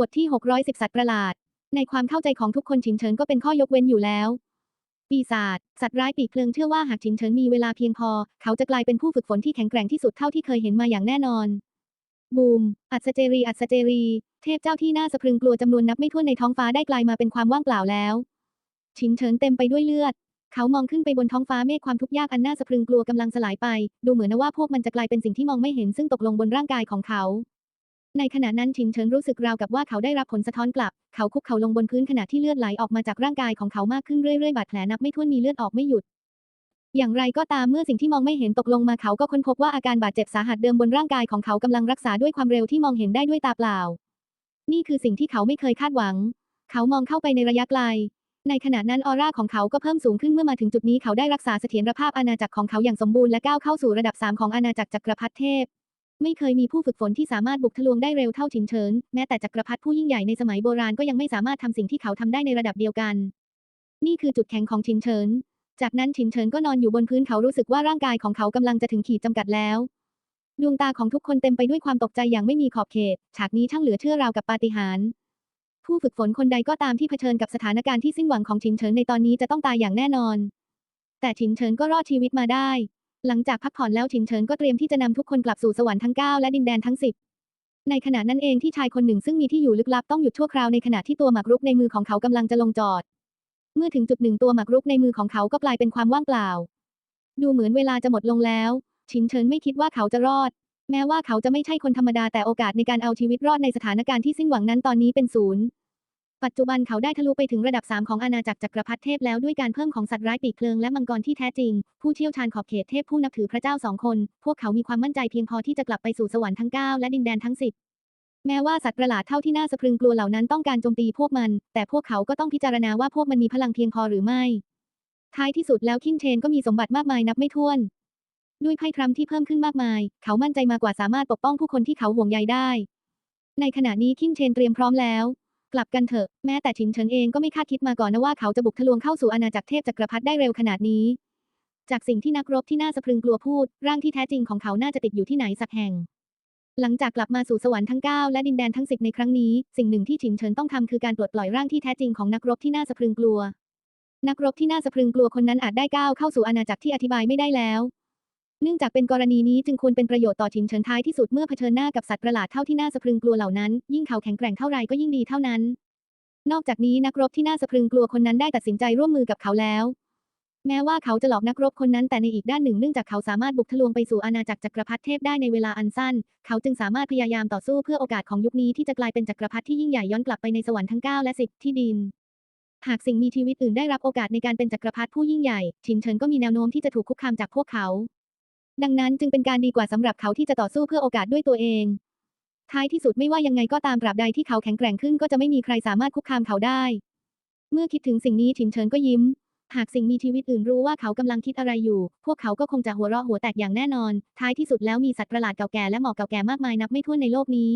บทที่ 610 สัตว์ประหลาด ในความเข้าใจของทุกคนฉินเฉินก็เป็นข้อยกเว้นอยู่แล้ว ปีศาจสัตว์ร้ายปีกเพลิงเชื่อว่าหากฉินเฉินมีเวลาเพียงพอ เขาจะกลายเป็นผู้ฝึกฝนที่แข็งแกร่งที่สุดเท่าที่เคยเห็นมาอย่างแน่นอน บูม อัศเจรี อัศเจรี เทพเจ้าที่น่าสะพรึงกลัวจำนวนนับไม่ถ้วนในท้องฟ้าได้กลายมาเป็นความว่างเปล่าแล้วฉินเฉินเต็มไปด้วยเลือด เขามองขึ้นไปบนท้องฟ้าเมฆความทุกข์ยากอันน่าสะพรึงกลัวกำลังสลายไป ดูเหมือนว่าพวกมันจะกลายเป็นสิ่งที่มองไม่เห็นซึ่งตกลงบนร่างกายของเขา ในขณะนั้นฉินเฉินรู้สึกราวกับว่าเขาได้รับผลสะท้อนกลับ เขาคุกเข่าลงบนพื้นขณะที่เลือดไหลออกมาจากร่างกายของเขามากขึ้นเรื่อยๆ บาดแผลนับไม่ถ้วนมีเลือดออกไม่หยุด อย่างไรก็ตามเมื่อสิ่งที่มองไม่เห็นตกลงมาเขาก็ค้นพบว่าอาการบาดเจ็บสาหัสเดิมบนร่างกายของเขากำลังรักษาด้วยความเร็วที่มองเห็นได้ด้วยตาเปล่า นี่คือสิ่งที่เขาไม่เคยคาดหวัง เขามองเข้าไปในระยะไกล ในขณะนั้นออร่าของเขาก็เพิ่มสูงขึ้นเมื่อมาถึงจุดนี้เขาได้รักษาเสถียรภาพอาณาจักรของเขาอย่างสมบูรณ์และก้าวเข้าสู่ระดับ3ของอาณาจักรจักรพรรดิเทพ ไม่เคยมีผู้ฝึกฝนที่สามารถบุกทะลวงได้เร็วเท่าฉินเฉิน แม้แต่จักรพรรดิผู้ยิ่งใหญ่ในสมัยโบราณก็ยังไม่สามารถทำสิ่งที่เขาทำได้ในระดับเดียวกัน นี่คือจุดแข็งของฉินเฉิน จากนั้นฉินเฉินก็นอนอยู่บนพื้นเขารู้สึกว่าร่างกายของเขากำลังจะถึงขีดจำกัดแล้ว ดวงตาของทุกคนเต็มไปด้วยความตกใจอย่างไม่มีขอบเขต ฉากนี้ช่างเหลือเชื่อราวกับปาฏิหาริย์ ผู้ฝึกฝนคนใดก็ตามที่เผชิญกับสถานการณ์ที่สิ้นหวังของฉินเฉินในตอนนี้จะต้องตายอย่างแน่นอน แต่ฉินเฉินก็รอดชีวิตมาได้ หลังจากพักผ่อนแล้วฉินเฉินก็เตรียมที่จะนำทุกคนกลับสู่สวรรค์ทั้ง 9 และดินแดนทั้ง 10 ในขณะนั้นเองที่ชายคนหนึ่งซึ่งมีที่อยู่ลึกลับต้องหยุดชั่วคราวในขณะที่ตัวหมากรุกในมือของเขากำลังจะลงจอด เมื่อถึงจุดหนึ่งตัวหมากรุกในมือของเขาก็กลายเป็นความว่างเปล่า ดูเหมือนเวลาจะหมดลงแล้วฉินเฉินไม่คิดว่าเขาจะรอด แม้ว่าเขาจะไม่ใช่คนธรรมดาแต่โอกาสในการเอาชีวิตรอดในสถานการณ์ที่สิ้นหวังนั้นตอนนี้เป็นศูนย์ ปัจจุบันเขาได้ทะลุไปถึงระดับ 3 ของอาณาจักรจักรพรรดิเทพแล้วด้วยการเพิ่มของสัตว์ร้ายปีกเพลิงและมังกรที่แท้จริง ผู้เชี่ยวชาญขอบเขตเทพผู้นับถือพระเจ้าสองคน พวกเขามีความมั่นใจเพียงพอที่จะกลับไปสู่สวรรค์ทั้ง 9 และดินแดนทั้ง 10แม้ว่าสัตว์ประหลาดเท่าที่น่าสะพรึงกลัวเหล่านั้นต้องการโจมตีพวกมัน แต่พวกเขาก็ต้องพิจารณาว่าพวกมันมีพลังเพียงพอหรือไม่ ท้ายที่สุดแล้วคิงเชนก็มีสมบัติมากมายนับไม่ถ้วน ด้วยไพ่ทรัมป์ที่เพิ่มขึ้นมากมาย เขามั่นใจมากกว่าสามารถปกป้องผู้คนที่เขาห่วงใยได้ ในขณะนี้คิงเชนเตรียมพร้อมแล้ว กลับกันเถอะ แม้แต่ฉินเฉินเองก็ไม่คาดคิดมาก่อนนะว่าเขาจะบุกทะลวงเข้าสู่อาณาจักรเทพจักรพรรดิได้เร็วขนาดนี้ จากสิ่งที่นักรบที่น่าสะพรึงกลัวพูด ร่างที่แท้จริงของเขาน่าจะติดอยู่ที่ไหนสักแห่ง หลังจากกลับมาสู่สวรรค์ทั้ง 9 และดินแดนทั้ง 10 ในครั้งนี้ สิ่งหนึ่งที่ฉินเฉินต้องทำคือการปลดปล่อยร่างที่แท้จริงของนักรบที่น่าสะพรึงกลัว นักรบที่น่าสะพรึงกลัวคนนั้นอาจได้ก้าวเข้าสู่อาณาจักรที่อธิบายไม่ได้แล้ว เนื่องจากเป็นกรณีนี้จึงควรเป็นประโยชน์ต่อฉินเฉินท้ายที่สุดเมื่อเผชิญหน้ากับสัตว์ประหลาดเท่าที่น่าสะพรึงกลัวเหล่านั้น ยิ่งเขาแข็งแกร่งเท่าไรก็ยิ่งดีเท่านั้น นอกจากนี้นักรบที่น่าสะพรึงกลัวคนนั้นได้ตัดสินใจร่วมมือกับเขาแล้ว แม้ว่าเขาจะหลอกนักรบคนนั้นแต่ในอีกด้านหนึ่งเนื่องจากเขาสามารถบุกทะลวงไปสู่อาณาจักรจักรพรรดิเทพได้ในเวลาอันสั้น เขาจึงสามารถพยายามต่อสู้เพื่อโอกาสของยุคนี้ที่จะกลายเป็นจักรพรรดิที่ยิ่งใหญ่ย้อนกลับไปในสวรรค์ทั้ง9และ10ที่ดินหากสิ่งมีชีวิตอื่นได้รับโอกาสในการเป็นจักรพรรดิผู้ยิ่งใหญ่ฉินเฉินก็มีแนวโน้มที่จะถูกคุกคามจากพวกเขา ดังนั้นจึงเป็นการดีกว่าสำหรับเขาที่จะต่อสู้เพื่อโอกาสด้วยตัวเอง ท้ายที่สุดไม่ว่ายังไงก็ตามตราบใดที่เขาแข็งแกร่งขึ้นก็จะไม่มีใครสามารถคุกคามเขาได้ เมื่อคิดถึงสิ่งนี้ฉินเฉินก็ยิ้ม หากสิ่งมีชีวิตอื่นรู้ว่าเขากำลังคิดอะไรอยู่ พวกเขาก็คงจะหัวเราะหัวแตกอย่างแน่นอน ท้ายที่สุดแล้วมีสัตว์ประหลาดเก่าแก่และหมอกเก่าแก่มากมายนับไม่ถ้วนในโลกนี้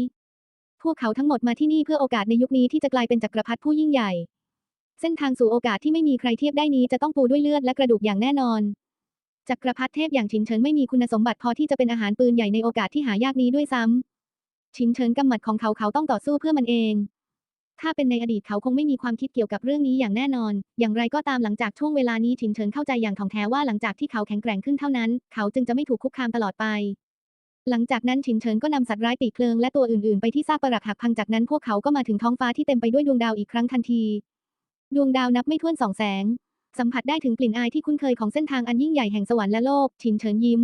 พวกเขาทั้งหมดมาที่นี่เพื่อโอกาสในยุคนี้ที่จะกลายเป็นจักรพรรดิผู้ยิ่งใหญ่ เส้นทางสู่โอกาสที่ไม่มีใครเทียบได้นี้จะต้องปูด้วยเลือดและกระดูกอย่างแน่นอน จักรพรรดิเทพอย่างฉินเฉินไม่มีคุณสมบัติพอที่จะเป็นอาหารปืนใหญ่ในโอกาสที่หายากนี้ด้วยซ้ำฉินเฉินกำหมัดของเขาเขาต้องต่อสู้เพื่อมันเอง ถ้าเป็นในอดีตเขาคงไม่มีความคิดเกี่ยวกับเรื่องนี้อย่างแน่นอน อย่างไรก็ตามหลังจากช่วงเวลานี้ฉินเฉินเข้าใจอย่างถ่องแท้ว่าหลังจากที่เขาแข็งแกร่งขึ้นเท่านั้น เขาจึงจะไม่ถูกคุกคามตลอดไป หลังจากนั้นฉินเฉินก็นำสัตว์ร้ายปีกเพลิงและตัวอื่นๆ ไปที่ซากปรักหักพังจากนั้นพวกเขาก็มาถึงท้องฟ้าที่เต็มไปด้วยดวงดาวอีกครั้งทันที ดวงดาวนับไม่ถ้วนสองแสง สัมผัสได้ถึงกลิ่นอายที่คุ้นเคยของเส้นทางอันยิ่งใหญ่แห่งสวรรค์และโลกฉินเฉินยิ้ม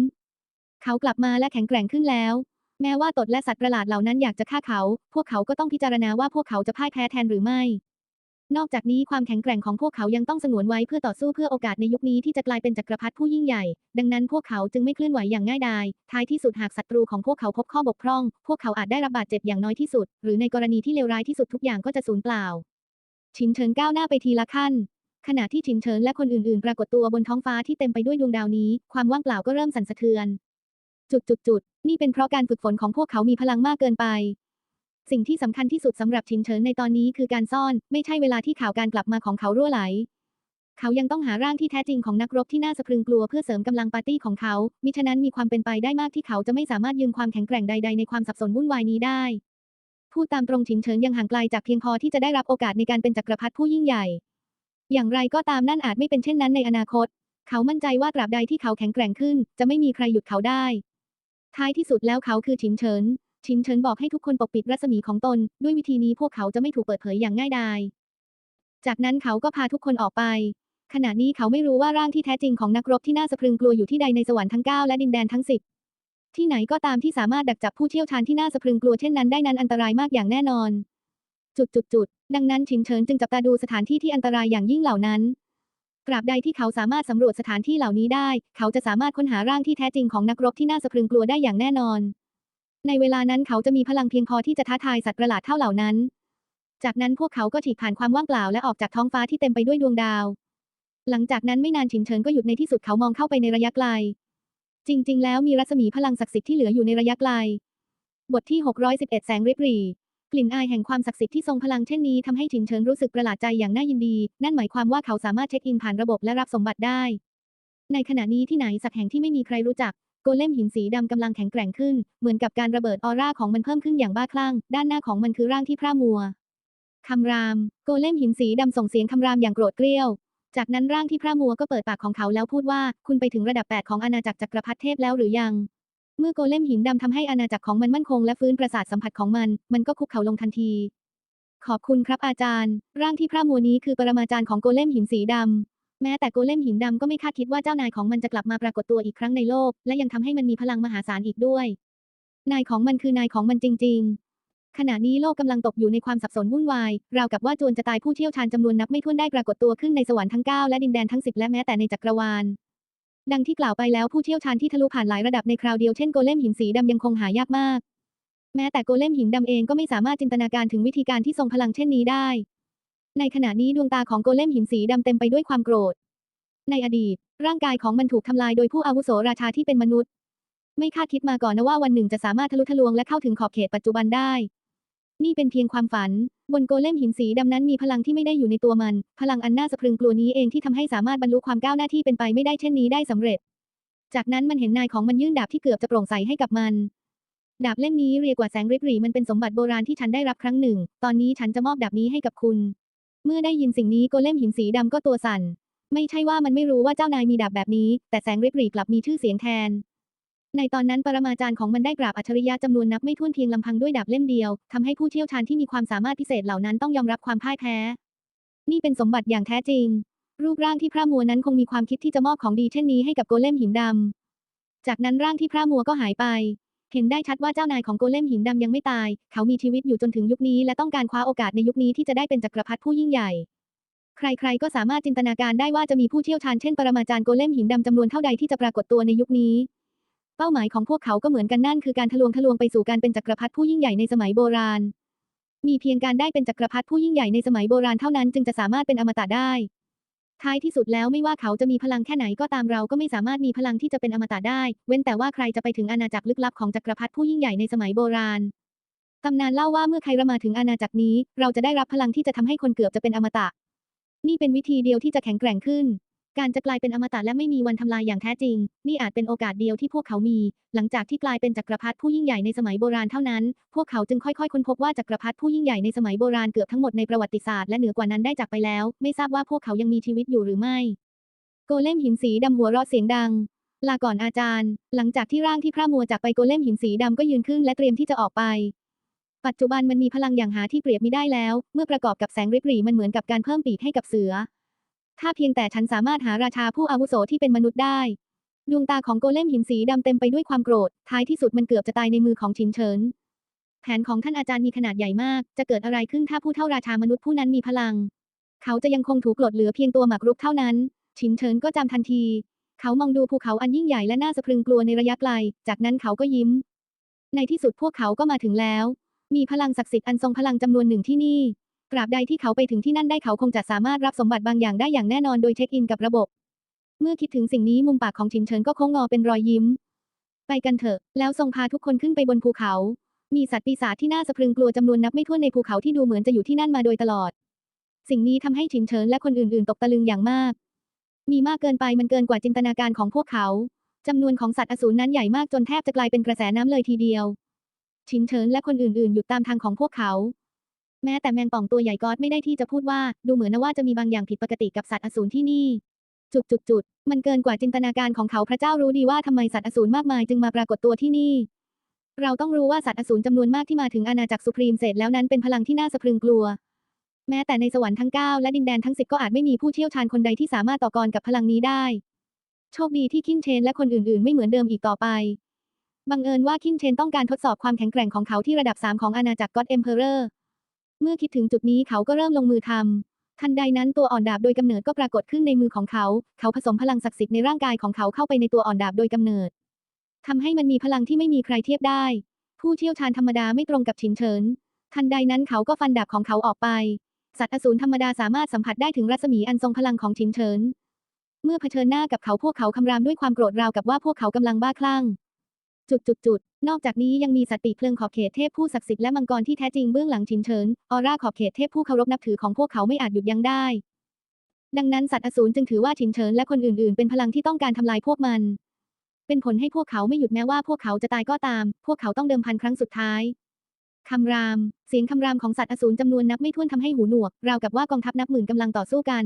เขากลับมาและแข็งแกร่งขึ้นแล้ว แม้ว่าตดและสัตว์ประหลาดเหล่านั้นอยากจะฆ่าเขา พวกเขาก็ต้องพิจารณาว่าพวกเขาจะพ่ายแพ้แทนหรือไม่ นอกจากนี้ความแข็งแกร่งของพวกเขายังต้องสงวนไว้เพื่อต่อสู้เพื่อโอกาสในยุคนี้ที่จะกลายเป็นจักรพรรดิผู้ยิ่งใหญ่ ดังนั้นพวกเขาจึงไม่เคลื่อนไหวอย่างง่ายดาย ท้ายที่สุดหากศัตรูของพวกเขาพบข้อบกพร่อง พวกเขาอาจได้รับบาดเจ็บอย่างน้อยที่สุด หรือในกรณีที่เลวร้ายที่สุดทุกอย่างก็จะสูญเปล่าชินเฉินก้าวหน้าไปทีละขั้น ขณะที่ฉินเฉินและคนอื่นๆ ปรากฏตัวบนท้องฟ้าที่เต็มไปด้วยดวงดาวนี้ ความว่างเปล่าก็เริ่มสั่นสะเทือน จุดจุดจุดๆๆนี่เป็นเพราะการฝึกฝนของพวกเขามีพลังมากเกินไป สิ่งที่สำคัญที่สุดสำหรับชินเฉินในตอนนี้คือการซ่อน ไม่ใช่เวลาที่ข่าวการกลับมาของเขารั่วไหล เขายังต้องหาร่างที่แท้จริงของนักรบที่น่าสะพรึงกลัวเพื่อเสริมกำลังปาร์ตี้ของเขา มิฉะนั้นมีความเป็นไปได้มากที่เขาจะไม่สามารถยืมความแข็งแกร่งใด ๆ ในความสับสนวุ่นวายนี้ได้พูดตามตรงฉินเฉินยังห่างไกลจากเพียงพอที่จะได้รับโอกาสในการเป็นจักรพรรดิผู้ยิ่งใหญ่ อย่างไรก็ตามนั่นอาจไม่เป็นเช่นนั้นในอนาคต เขามั่นใจว่าตราบใดที่เขาแข็งแกร่งขึ้น จะไม่มีใครหยุดเขาได้ ท้ายที่สุดแล้วเขาคือฉินเฉินฉินเฉินบอกให้ทุกคนปกปิดรัศมีของตน ด้วยวิธีนี้พวกเขาจะไม่ถูกเปิดเผยอย่างง่ายดาย จากนั้นเขาก็พาทุกคนออกไป ขณะนี้เขาไม่รู้ว่าร่างที่แท้จริงของนักรบที่น่าสะพรึงกลัวอยู่ที่ใดในสวรรค์ทั้ง 9 และดินแดนทั้ง 10 ที่ไหนก็ตามที่สามารถดักจับผู้เชี่ยวชาญที่น่าสะพรึงกลัวเช่นนั้นได้นั้นอันตรายมากอย่างแน่นอน จุดจุดจุดๆๆดังนั้นฉินเฉินจึงจับตาดูสถานที่ที่อันตรายอย่างยิ่งเหล่านั้นตราบใดที่เขาสามารถสำรวจสถานที่เหล่านี้ได้ เขาจะสามารถค้นหาร่างที่แท้จริงของนักรบที่น่าสะพรึงกลัวได้อย่างแน่นอน ในเวลานั้นเขาจะมีพลังเพียงพอที่จะท้าทายสัตว์ประหลาดเท่าเหล่านั้น จากนั้นพวกเขาก็ฉีกผ่านความว่างเปล่าและออกจากท้องฟ้าที่เต็มไปด้วยดวงดาว หลังจากนั้นไม่นานฉินเฉินก็หยุดในที่สุดเขามองเข้าไปในระยะไกล จริง ๆ แล้วมีรัศมีพลังศักดิ์สิทธิ์ที่เหลืออยู่ในระยะไกล บทที่ 611 แสงริบหรี่ กลิ่นอายแห่งความศักดิ์สิทธิ์ที่ทรงพลังเช่นนี้ทำให้ฉินเฉินรู้สึกประหลาดใจอย่างน่ายินดี นั่นหมายความว่าเขาสามารถเช็คอินผ่านระบบและรับสมบัติได้ ในขณะนี้ที่ไหนสักแห่งที่ไม่มีใครรู้จัก โกเลมหินสีดำกำลังแข็งแกร่งขึ้น เหมือนกับการระเบิดออร่าของมันเพิ่มขึ้นอย่างบ้าคลั่ง ด้านหน้าของมันคือร่างที่พร่ามัวคำราม โกเลมหินสีดำส่งเสียงคำรามอย่างโกรธเกรี้ยว จากนั้นร่างที่พร่ามัวก็เปิดปากของเขาแล้วพูดว่า คุณไปถึงระดับ 8 ของอาณาจักรจักรพรรดิเทพแล้วหรือยัง เมื่อโกเลมหินดำทำให้อาณาจักรของมันมั่นคงและฟื้นประสาทสัมผัสของมัน มันก็คุกเข่าลงทันที ขอบคุณครับอาจารย์ ร่างที่พร่ามัวนี้คือปรมาจารย์ของโกเลมหินสีดำ แม้แต่โกเลมหินดำก็ไม่คาดคิดว่าเจ้านายของมันจะกลับมาปรากฏตัวอีกครั้งในโลก และยังทำให้มันมีพลังมหาศาลอีกด้วย นายของมันคือนายของมันจริง ๆ ขณะนี้โลกกำลังตกอยู่ในความสับสนวุ่นวาย ราวกับว่าโจรจะตายผู้เชี่ยวชาญจำนวนนับไม่ถ้วนได้ปรากฏตัวขึ้นในสวรรค์ทั้ง9และดินแดนทั้ง10และแม้แต่ในจักรวาล ดังที่กล่าวไปแล้วผู้เชี่ยวชาญที่ทะลุผ่านหลายระดับในคราวเดียวเช่นโกเลมหินสีดำยังคงหายากมาก แม้แต่โกเลมหินดำเองก็ไม่สามารถจินตนาการถึงวิธีการที่ทรงพลังเช่นนี้ได้ ในขณะนี้ดวงตาของโกเลมหินสีดำเต็มไปด้วยความโกรธ ในอดีต ร่างกายของมันถูกทำลายโดยผู้อาวุโสราชาที่เป็นมนุษย์ ไม่คาดคิดมาก่อนนะว่าวันหนึ่งจะสามารถทะลุทะลวงและเข้าถึงขอบเขตปัจจุบันได้ นี่เป็นเพียงความฝัน บนโกเลมหินสีดำนั้นมีพลังที่ไม่ได้อยู่ในตัวมัน พลังอันน่าสะพรึงกลัวนี้เองที่ทำให้สามารถบรรลุความก้าวหน้าที่เป็นไปไม่ได้เช่นนี้ได้สำเร็จ จากนั้นมันเห็นนายของมันยื่นดาบที่เกือบจะโปร่งใสให้กับมัน ดาบเล่มนี้เรียกว่าแสงริบหรี่มันเป็นสมบัติโบราณที่ฉันได้รับครั้งหนึ่ง ตอนนี้ฉันจะมอบดาบนี้ให้กับคุณ เมื่อได้ยินสิ่งนี้โกเลมหินสีดำก็ตัวสั่น ไม่ใช่ว่ามันไม่รู้ว่าเจ้านายมีดาบแบบนี้ แต่แสงริบหรี่กลับมีชื่อเสียงแทน ในตอนนั้นปรมาจารย์ของมันได้ปราบอัจฉริยะจำนวนนับไม่ถ้วนเพียงลำพังด้วยดาบเล่มเดียวทำให้ผู้เชี่ยวชาญที่มีความสามารถพิเศษเหล่านั้นต้องยอมรับความพ่ายแพ้ นี่เป็นสมบัติอย่างแท้จริง รูปร่างที่พระมัวนั้นคงมีความคิดที่จะมอบของดีเช่นนี้ให้กับโกเลมหินดำ จากนั้นร่างที่พระมัวก็หายไป เห็นได้ชัดว่าเจ้านายของโกเลมหินดำยังไม่ตาย เขามีชีวิตอยู่จนถึงยุคนี้ และต้องการคว้าโอกาสในยุคนี้ที่จะได้เป็นจักรพรรดิผู้ยิ่งใหญ่ ใครๆก็สามารถจินตนาการได้ว่าจะมีผู้เชี่ยวชาญเช่นปรมาจารย์โกเลมหินดำจำนวนเท่าใดที่จะปรากฏตัวในยุคนี้ เป้าหมายของพวกเขาก็เหมือนกันนั่นคือการทะลวงทะลวงไปสู่การเป็นจักรพรรดิผู้ยิ่งใหญ่ในสมัยโบราณ มีเพียงการได้เป็นจักรพรรดิผู้ยิ่งใหญ่ในสมัยโบราณเท่านั้นจึงจะสามารถเป็นอมตะได้ ท้ายที่สุดแล้วไม่ว่าเขาจะมีพลังแค่ไหนก็ตามเราก็ไม่สามารถมีพลังที่จะเป็นอมตะได้ เว้นแต่ว่าใครจะไปถึงอาณาจักรลึกลับของจักรพรรดิผู้ยิ่งใหญ่ในสมัยโบราณตำนานเล่าว่าเมื่อใครมาถึงอาณาจักรนี้ เราจะได้รับพลังที่จะทำให้คนเกือบจะเป็นอมตะ นี่เป็นวิธีเดียวที่จะแข็งแกร่งขึ้น การจะกลายเป็นอมตะและไม่มีวันทำลายอย่างแท้จริง นี่อาจเป็นโอกาสเดียวที่พวกเขามี หลังจากที่กลายเป็นจักรพรรดิผู้ยิ่งใหญ่ในสมัยโบราณเท่านั้น พวกเขาจึงค่อยๆค้นพบว่าจักรพรรดิผู้ยิ่งใหญ่ในสมัยโบราณเกือบทั้งหมดในประวัติศาสตร์และเหนือกว่านั้นได้จากไปแล้ว ไม่ทราบว่าพวกเขายังมีชีวิตอยู่หรือไม่ โกเลมหินสีดำหัวเราะเสียงดัง ลาก่อนอาจารย์ หลังจากที่ร่างที่พระมัวจากไปโกเลมหินสีดำก็ยืนขึ้นและเตรียมที่จะออกไปปัจจุบันมันมีพลังอย่างหาที่เปรียบไมิได้แล้ว เมื่อประกอบกับแสงริบหรี่มันเหมือนกับการเพิ่มปีกให้กับเสือ ถ้าเพียงแต่ฉันสามารถหาราชาผู้อาวุโสที่เป็นมนุษย์ได้ดวงตาของโกเลมหินสีดำเต็มไปด้วยความโกรธ ท้ายที่สุดมันเกือบจะตายในมือของชินเฉิน แผนของท่านอาจารย์มีขนาดใหญ่มาก จะเกิดอะไรขึ้นถ้าผู้เท่าราชามนุษย์ผู้นั้นมีพลัง เขาจะยังคงถูกกลดเหลือเพียงตัวหมากรุกเท่านั้น ชินเฉินก็จำทันที เขามองดูภูเขาอันยิ่งใหญ่และน่าสะพรึงกลัวในระยะไกล จากนั้นเขาก็ยิ้ม ในที่สุดพวกเขาก็มาถึงแล้ว มีพลังศักดิ์สิทธิ์อันทรงพลังจำนวนหนึ่งที่นี่ ตราบใดที่เขาไปถึงที่นั่นได้เขาคงจะสามารถรับสมบัติบางอย่างได้อย่างแน่นอนโดยเช็คอินกับระบบ เมื่อคิดถึงสิ่งนี้มุมปากของชินเฉินก็โค้งงอเป็นรอยยิ้ม ไปกันเถอะ แล้วทรงพาทุกคนขึ้นไปบนภูเขา มีสัตว์ปีศาจที่น่าสะพรึงกลัวจำนวนนับไม่ถ้วนในภูเขาที่ดูเหมือนจะอยู่ที่นั่นมาโดยตลอด สิ่งนี้ทำให้ชินเฉินและคนอื่น ๆ ตกตะลึงอย่างมาก มีมากเกินไปมันเกินกว่าจินตนาการของพวกเขาจำนวนของสัตว์อสูรนั้นใหญ่มากจนแทบจะกลายเป็นกระแสน้ำเลยทีเดียวชินเฉินและคนอื่น ๆ หยุดตามทางของพวกเขา แม้แต่แมงป่องตัวใหญ่ก็อดไม่ได้ที่จะพูดว่า ดูเหมือนนะว่าจะมีบางอย่างผิดปกติกับสัตว์อสูรที่นี่ จุดจุดจุดๆมันเกินกว่าจินตนาการของเขาพระเจ้ารู้ดีว่าทำไมสัตว์อสูรมากมายจึงมาปรากฏตัวที่นี่ เราต้องรู้ว่าสัตว์อสูรจำนวนมากที่มาถึงอาณาจักรสุพรีมเศษแล้วนั้นเป็นพลังที่น่าสะพรึงกลัว แม้แต่ในสวรรค์ทั้ง 9 และดินแดนทั้ง 10 ก็อาจไม่มีผู้เชี่ยวชาญคนใดที่สามารถต่อกรกับพลังนี้ได้ โชคดีที่คินเชนและคนอื่น ๆ ไม่เหมือนเดิมอีกต่อไปบังเอิญว่าคินเชนต้องการทดสอบความแข็งแกร่งของเขาที่ระดับ 3 ของอาณาจักรก็อดเอ็มเพอเรอร์ เมื่อคิดถึงจุดนี้เขาก็เริ่มลงมือทำทันใดนั้นตัวอ่อนดาบโดยกำเนิดก็ปรากฏขึ้นในมือของเขา เขาผสมพลังศักดิ์สิทธิ์ในร่างกายของเขาเข้าไปในตัวอ่อนดาบโดยกำเนิดทำให้มันมีพลังที่ไม่มีใครเทียบได้ ผู้เชี่ยวชาญธรรมดาไม่ตรงกับชินเฉิน ทันใดนั้นเขาก็ฟันดาบของเขาออกไป สัตว์อสูรธรรมดาสามารถสัมผัสได้ถึงรัศมีอันทรงพลังของชินเฉิน เมื่อเผชิญหน้ากับเขาพวกเขาคำรามด้วยความโกรธราวกับว่าพวกเขากำลังบ้าคลั่ง จุดจุดจุดๆๆนอกจากนี้ยังมีสัตว์ปีกเพลิงขอบเขตเทพผู้ศักดิ์สิทธิ์และมังกรที่แท้จริงเบื้องหลังชินเฉินออร่าขอบเขตเทพผู้เคารพนับถือของพวกเขาไม่อาจหยุดยั้งได้ ดังนั้นสัตว์อสูรจึงถือว่าชินเฉินและคนอื่นๆ เป็นพลังที่ต้องการทำลายพวกมัน เป็นผลให้พวกเขาไม่หยุดแม้ว่าพวกเขาจะตายก็ตาม พวกเขาต้องเดิมพันครั้งสุดท้ายคำราม เสียงคำรามของสัตว์อสูรจำนวนนับไม่ถ้วนทำให้หูหนวก ราวกับว่ากองทัพนับหมื่นกำลังต่อสู้กัน